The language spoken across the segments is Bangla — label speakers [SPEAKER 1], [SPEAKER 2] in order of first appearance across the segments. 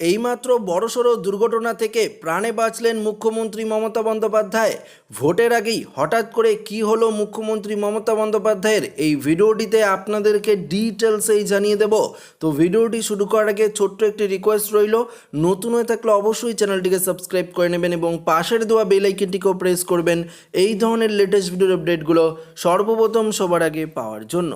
[SPEAKER 1] এইমাত্র বড়সড় দুর্ঘটনা থেকে প্রাণে বাঁচলেন মুখ্যমন্ত্রী মমতা বন্দ্যোপাধ্যায়। ভোটের আগেই হঠাৎ করে কি হলো মুখ্যমন্ত্রী মমতা বন্দ্যোপাধ্যায়ের? এই ভিডিওটিতে আপনাদেরকে ডিটেলসেই জানিয়ে দেব। তো ভিডিওটি শুরু করার আগে ছোট্ট একটি রিকোয়েস্ট রইল। নতুন হয়ে থাকলে অবশ্যই চ্যানেলটিকে সাবস্ক্রাইব করে নেবেন এবং পাশের দেওয়া বেল আইকনটিকেও প্রেস করবেন। এই ধরনের লেটেস্ট ভিডিওর আপডেটগুলো সর্বপ্রথম সবার আগে পাওয়ার জন্য।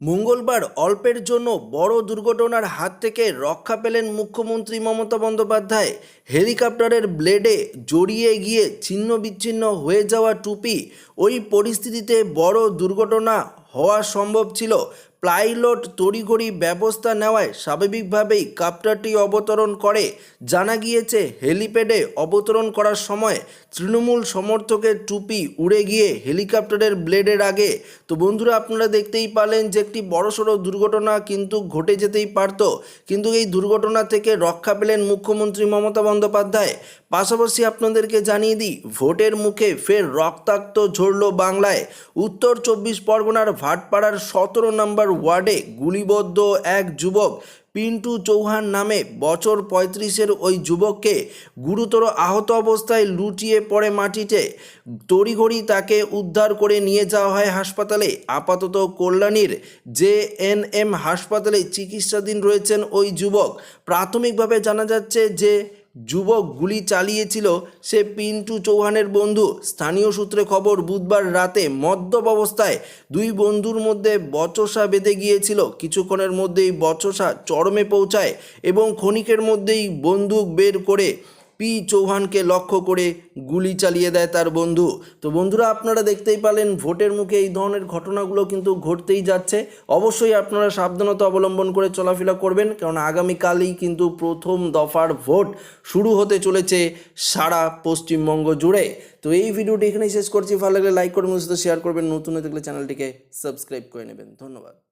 [SPEAKER 1] মঙ্গলবার অল্পের জন্য বড় দুর্ঘটনার হাত থেকে রক্ষা পেলেন মুখ্যমন্ত্রী মমতা বন্দ্যোপাধ্যায়। হেলিকপ্টারের ব্লেডে জড়িয়ে গিয়ে ছিন্ন বিচ্ছিন্ন হয়ে যাওয়া টুপি। ওই পরিস্থিতিতে বড় দুর্ঘটনা হওয়া সম্ভব ছিল। প্লাইলট তড়িঘড়ি ব্যবস্থা নেওয়ায় স্বাভাবিকভাবেই কাপ্টারটি অবতরণ করে। জানা গিয়েছে, হেলিপ্যাডে অবতরণ করার সময় তৃণমূল সমর্থকের টুপি উড়ে গিয়ে হেলিকপ্টারের ব্লেডের আগে। তো বন্ধুরা, আপনারা দেখতেই পালেন যে একটি বড়সড় দুর্ঘটনা কিন্তু ঘটে যেতেই পারত। কিন্তু এই দুর্ঘটনা থেকে রক্ষা পেলেন মুখ্যমন্ত্রী মমতা বন্দ্যোপাধ্যায়। পাশাপাশি আপনাদেরকে জানিয়ে দিই, ভোটের মুখে ফের রক্তাক্ত ঝরল বাংলায়। উত্তর চব্বিশ পরগনার ভাটপাড়ার সতেরো নম্বর ওয়ার্ডে গুলিবদ্ধ এক যুবক পিন্টু চৌহান নামে বছর পঁয়ত্রিশের ওই যুবককে গুরুতর আহত অবস্থায় লুটিয়ে পড়ে মাটিতে। তড়িঘড়ি তাকে উদ্ধার করে নিয়ে যাওয়া হয় হাসপাতালে। আপাতত কল্যাণীর জে এন এম হাসপাতালে চিকিৎসাধীন রয়েছেন ওই যুবক। প্রাথমিকভাবে জানা যাচ্ছে যে যুবক গুলি চালিয়েছিল সে পিন্টু চৌহানের বন্ধু। স্থানীয় সূত্রে খবর, বুধবার রাতে মদ্যপ অবস্থায় দুই বন্ধুর মধ্যে বচসা বেঁধে গিয়েছিল। কিছুক্ষণের মধ্যেই বচসা চরমে পৌঁছায় এবং ক্ষণিকের মধ্যেই বন্দুক বের করে পি চৌহানকে লক্ষ্য করে গুলি চালিয়ে দেয় তার বন্ধু। তো বন্ধুরা, আপনারা দেখতেই পালেন ভোটের মুখে এই ধরনের ঘটনাগুলো কিন্তু ঘটতেই যাচ্ছে। অবশ্যই আপনারা সাবধানতা অবলম্বন করে চলাফেরা করবেন, কারণ আগামীকালই কিন্তু প্রথম দফার ভোট শুরু হতে চলেছে সারা পশ্চিমবঙ্গ জুড়ে। তো এই ভিডিওটি এখানেই শেষ করছি। ভালো লাগলে লাইক করবেন শেয়ার করবেন। নতুন হয়ে থাকলে চ্যানেলটিকে সাবস্ক্রাইব করে নেবেন। ধন্যবাদ।